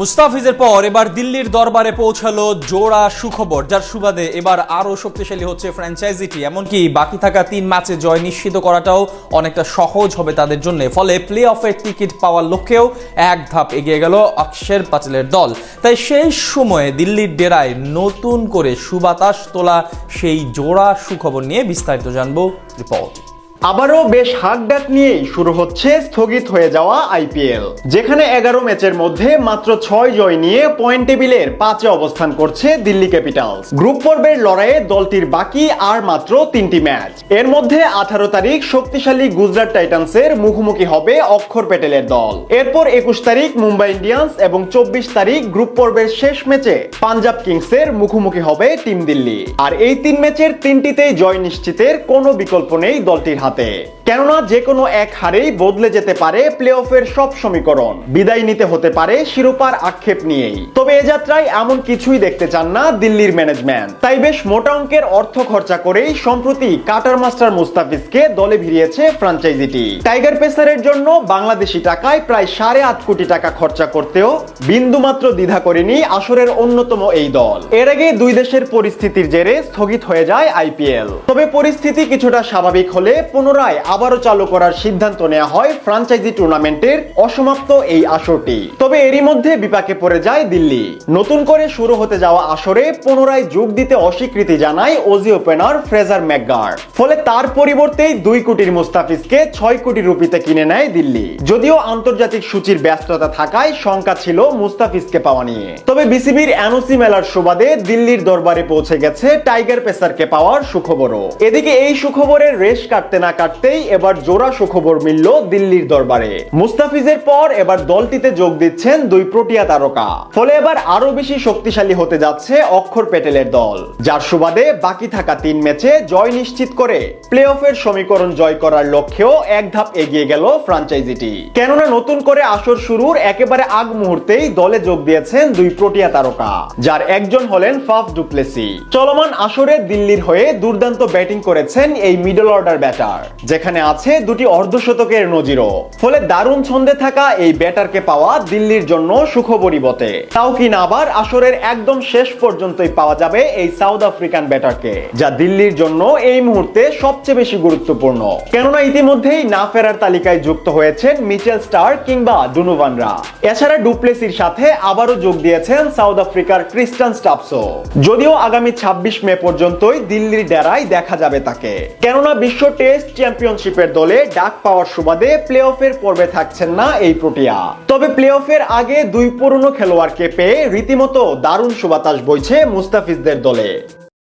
মুস্তাফিজের পর এবার দিল্লির দরবারে পৌঁছালো জোড়া সুখবর, যার সুবাদে এবার আরও শক্তিশালী হচ্ছে ফ্র্যাঞ্চাইজিটি এমনকি বাকি থাকা তিন ম্যাচে জয় নিশ্চিত করাটাও অনেকটা সহজ হবে তাদের জন্য। ফলে প্লে অফের টিকিট পাওয়ার লক্ষ্যেও এক ধাপ এগিয়ে গেল অক্ষর পাচেলের দল। তাই সেই সময়ে দিল্লির ডেরায় নতুন করে সুবাতাস তোলা সেই জোড়া সুখবর নিয়ে বিস্তারিত জানব রিপোর্ট। আবারও বেশ হাকডাক নিয়েই শুরু হচ্ছে স্থগিত হয়ে যাওয়া আইপিএল, যেখানে এগারো ম্যাচের মধ্যে মাত্র ছয় জয় নিয়ে পয়েন্ট টেবিলের পাঁচে অবস্থান করছে দিল্লি ক্যাপিটালস। গ্রুপ পর্বের লড়াইয়ে দলটির বাকি আর মাত্র তিনটি ম্যাচ। এর মধ্যে আঠারো তারিখ শক্তিশালী গুজরাট টাইটান্সের মুখোমুখি হবে অক্ষর প্যাটেলের দল। এরপর একুশ তারিখ মুম্বাই ইন্ডিয়ান্স এবং চব্বিশ তারিখ গ্রুপ পর্বের শেষ ম্যাচে পাঞ্জাব কিংসের মুখোমুখি হবে টিম দিল্লি। আর এই তিন ম্যাচের তিনটিতেই জয় নিশ্চিতের কোনো বিকল্প নেই দলটির হাতে কেননা যে কোনো এক হারেই বদলে যেতে পারে প্লে অফের সব সমীকরণ। বিদায় নিতে হতে পারে শিরোপার আক্ষেপ নিয়েই। তবে এ যাত্রায় এমন কিছুই দেখতে চান না দিল্লির ম্যানেজমেন্ট। তাই বেশ মোটা অঙ্কের অর্থ খরচা করেই সম্প্রতি কাটার মাস্টার মুস্তাফিজকে দলে ভিড়িয়েছে ফ্রাঞ্চাইজিটি। টাইগার পেসারের জন্য বাংলাদেশি টাকায় প্রায় সাড়ে আট কোটি টাকা খরচা করতেও বিন্দুমাত্র দ্বিধা করেনি আসরের অন্যতম এই দল। এর আগে দুই দেশের পরিস্থিতির জেরে স্থগিত হয়ে যায় আইপিএল। তবে পরিস্থিতি কিছুটা স্বাভাবিক হলে পুনরায় আবারও চালু করার সিদ্ধান্ত নেওয়া হয় ফ্রাঞ্চাইজি টুর্নামেন্টের অসমাপ্ত এই আসরটি। তবে এরই মধ্যে বিপাকে পড়ে যায় দিল্লি। নতুন করে শুরু হতে যাওয়া আসরে পুনরায় যোগ দিতে অস্বীকৃতি জানায় ওজি ওপেনার ফ্রেজার ম্যাকগার ফলে তার পরিবর্তেই দুই কোটির মুস্তাফিজকে ছয় কোটি রুপিতে কিনে নেয় দিল্লি। যদিও আন্তর্জাতিক সূচির ব্যস্ততা থাকায় শঙ্কা ছিল মুস্তাফিজকে পাওয়া নিয়ে। তবে বিসিবির এনওসি মেলার সুবাদে দিল্লির দরবারে পৌঁছে গেছে টাইগার পেসারকে পাওয়ার সুখবরও। এদিকে এই সুখবরের রেশ কাটতে না কাটতেই এবার জোড়া সুখবর মিলল দিল্লির দরবারে। মুস্তাফিজের পর এবার দলটিতে যোগ দিচ্ছেন দুই প্রোটিয়া তারকা। ফলে এবার আরও বেশি শক্তিশালী হতে যাচ্ছে অক্ষর প্যাটেলের দল। যার সুবাদে বাকি থাকা তিন ম্যাচে জয় নিশ্চিত করে প্লে অফের সমীকরণ জয় করার লক্ষ্যেও এক ধাপ এগিয়ে গেল ফ্রাঞ্চাইজিটি। কেননা নতুন করে আসর শুরুর একেবারে আগ মুহূর্তেই দলে যোগ দিয়েছেন দুই প্রোটিয়া তারকা, যার একজন হলেন ফাফ ডুপ্লেসি। চলমান আসরে দিল্লির হয়ে দুর্দান্ত ব্যাটিং করেছেন এই মিডল অর্ডার ব্যাটার, যেখানে আছে দুটি অর্ধশতকের নজিরও। ফলে দারুণ ছন্দে থাকা এই ব্যাটারকে পাওয়া দিল্লির জন্য সুখবরই বটে। তাও কিনা আবার আসরের একদম শেষ পর্যন্তই পাওয়া যাবে এই সাউথ আফ্রিকান ব্যাটারকে, যা দিল্লির জন্য এই মুহূর্তে সবচেয়ে বেশি গুরুত্বপূর্ণ। কেননা ইতিমধ্যেই না ফেরার তালিকায় যুক্ত হয়েছেন মিচেল স্টার কিংবা ডুনুভানরা এছাড়া ডুপ্লেসির সাথে আবারও যোগ দিয়েছেন সাউথ আফ্রিকার ক্রিস্টান স্টাপসো যদিও আগামী ছাব্বিশ মে পর্যন্তই দিল্লির ডেরায় দেখা যাবে তাকে। কেননা বিশ্ব টেস্ট চ্যাম্পিয়নশিপের দলে ডাক পাওয়ার সুবাদে প্লে অফের পর্বে থাকছেন না এই প্রোটিয়া। তবে প্লে অফের আগে দুই পুরনো খেলোয়াড়কে পেয়ে রীতিমতো দারুণ সুবাতাস বইছে মুস্তাফিজদের দলে।